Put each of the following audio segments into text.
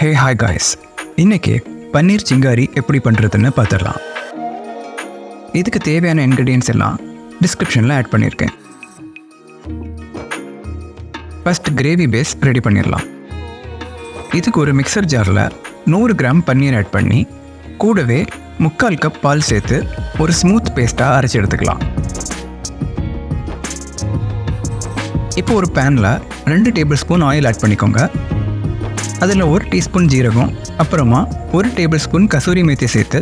Hey hi guys இன்றைக்கி பன்னீர் சிங்காரி எப்படி பண்ணுறதுன்னு பார்த்துடலாம். இதுக்கு தேவையான இன்க்ரீடியன்ஸ் எல்லாம் டிஸ்கிரிப்ஷனில் ஆட் பண்ணியிருக்கேன் ஃபஸ்ட் கிரேவி பேஸ் ரெடி பண்ணிடலாம். இதுக்கு ஒரு மிக்சர் ஜாரில் நூறு கிராம் பன்னீர் ஆட் பண்ணி கூடவே முக்கால் கப் பால் சேர்த்து ஒரு ஸ்மூத் பேஸ்ட்டாக அரைச்சி எடுத்துக்கலாம். இப்போ ஒரு பேனில் ரெண்டு டேபிள் ஸ்பூன் ஆயில் ஆட் பண்ணிக்கோங்க. அதில் ஒரு டீஸ்பூன் ஜீரகம் அப்புறமா ஒரு டேபிள் ஸ்பூன் கசூரி மேத்தி சேர்த்து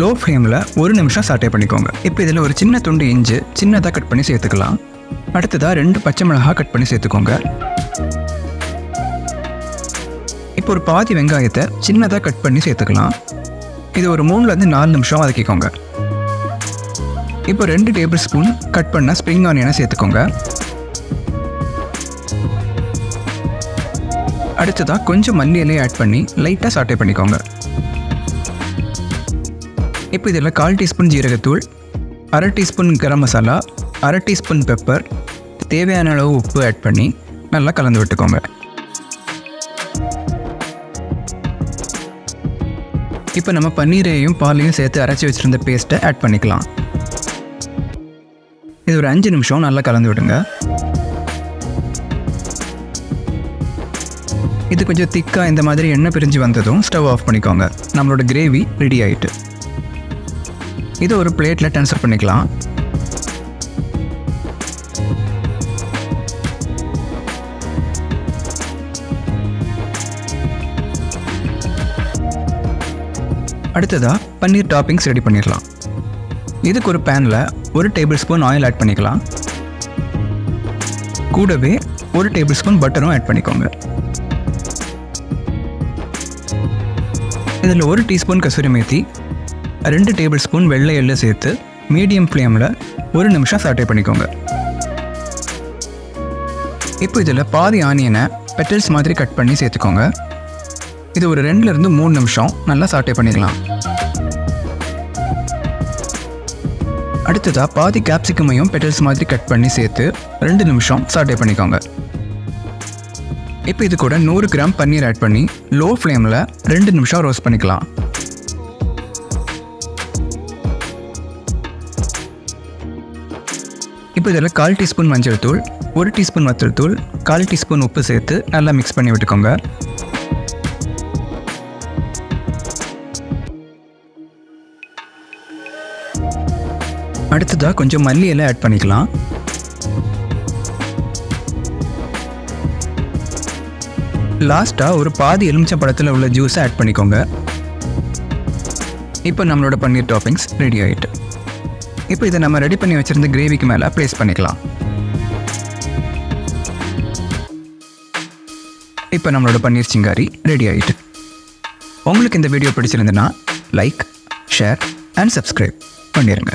லோ ஃப்ளேமில் ஒரு நிமிஷம் சாட்டே பண்ணிக்கோங்க. இப்போ இதில் ஒரு சின்ன துண்டு இஞ்சி சின்னதாக கட் பண்ணி சேர்த்துக்கலாம். அடுத்ததாக ரெண்டு பச்சை மிளகாய் கட் பண்ணி சேர்த்துக்கோங்க. இப்போ ஒரு பாதி வெங்காயத்தை சின்னதாக கட் பண்ணி சேர்த்துக்கலாம். இது ஒரு மூணுலேருந்து நாலு நிமிஷம் வதக்கிக்கோங்க. இப்போ ரெண்டு டேபிள் ஸ்பூன் கட் பண்ண ஸ்ப்ரிங் ஆனியனை சேர்த்துக்கோங்க. அடுத்ததாக கொஞ்சம் மல்லி இலையை ஆட் பண்ணி லைட்டாக சாட்டை பண்ணிக்கோங்க. இப்போ இதில் கால் டீஸ்பூன் ஜீரகத்தூள் அரை டீஸ்பூன் கரம் மசாலா அரை டீஸ்பூன் பெப்பர் தேவையான அளவு உப்பு ஆட் பண்ணி நல்லா கலந்து விட்டுக்கோங்க. இப்போ நம்ம பன்னீரையும் பாலையும் சேர்த்து அரைச்சி வச்சுருந்த பேஸ்ட்டை ஆட் பண்ணிக்கலாம். இது ஒரு அஞ்சு நிமிஷம் நல்லா கலந்து விடுங்க. இது கொஞ்சம் திக்காக இந்த மாதிரி எண்ணெய் பிரிஞ்சு வந்ததும் ஸ்டவ் ஆஃப் பண்ணிக்கோங்க. நம்மளோட கிரேவி ரெடி ஆயிட்டு. இதை ஒரு பிளேட்டில் ட்ரான்ஸ்ஃபர் பண்ணிக்கலாம். அடுத்ததாக பன்னீர் டாப்பிங்ஸ் ரெடி பண்ணிடலாம். இதுக்கு ஒரு பேனில் ஒரு டேபிள் ஸ்பூன் ஆயில் ஆட் பண்ணிக்கலாம். கூடவே ஒரு டேபிள் ஸ்பூன் பட்டரும் ஆட் பண்ணிக்கோங்க. இதில் ஒரு டீஸ்பூன் கசூரி மேத்தி ரெண்டு டேபிள் ஸ்பூன் வெள்ளை எள்ளு சேர்த்து மீடியம் ஃப்ளேமில் ஒரு நிமிஷம் சாட்டை பண்ணிக்கோங்க. இப்போ இதில் பாதி ஆனியனை பெட்டல்ஸ் மாதிரி கட் பண்ணி சேர்த்துக்கோங்க. இது ஒரு ரெண்டுலேருந்து மூணு நிமிஷம் நல்லா சாட்டை பண்ணிக்கலாம் அடுத்ததாக பாதி கேப்சிகமையும் பெட்டல்ஸ் மாதிரி கட் பண்ணி சேர்த்து ரெண்டு நிமிஷம் சாட்டை பண்ணிக்கோங்க. இப்போ இது கூட நூறு கிராம் பன்னீர் ஆட் பண்ணி லோ ஃப்ளேமில் ரெண்டு நிமிஷம் ரோஸ்ட் பண்ணிக்கலாம். இப்போ இதில் கால் டீஸ்பூன் மஞ்சள் தூள் ஒரு டீஸ்பூன் வத்தல் தூள் கால் டீஸ்பூன் உப்பு சேர்த்து நல்லா மிக்ஸ் பண்ணி விட்டுக்கோங்க. அடுத்ததாக கொஞ்சம் மல்லி எல்லாம் ஆட் பண்ணிக்கலாம். லாஸ்ட்டாக ஒரு பாதி எலுமிச்சை பழத்தில் உள்ள ஜூஸை ஆட் பண்ணிக்கோங்க. இப்போ நம்மளோட பன்னீர் டாப்பிங்ஸ் ரெடி ஆகிட்டு இப்போ இதை நம்ம ரெடி பண்ணி வச்சுருந்த கிரேவிக்கு மேலே ப்ளேஸ் பண்ணிக்கலாம். இப்போ நம்மளோட பன்னீர் சிங்காரி ரெடி ஆகிட்டு உங்களுக்கு இந்த வீடியோ பிடிச்சிருந்துன்னா லைக் ஷேர் அண்ட் சப்ஸ்கிரைப் பண்ணிடுங்க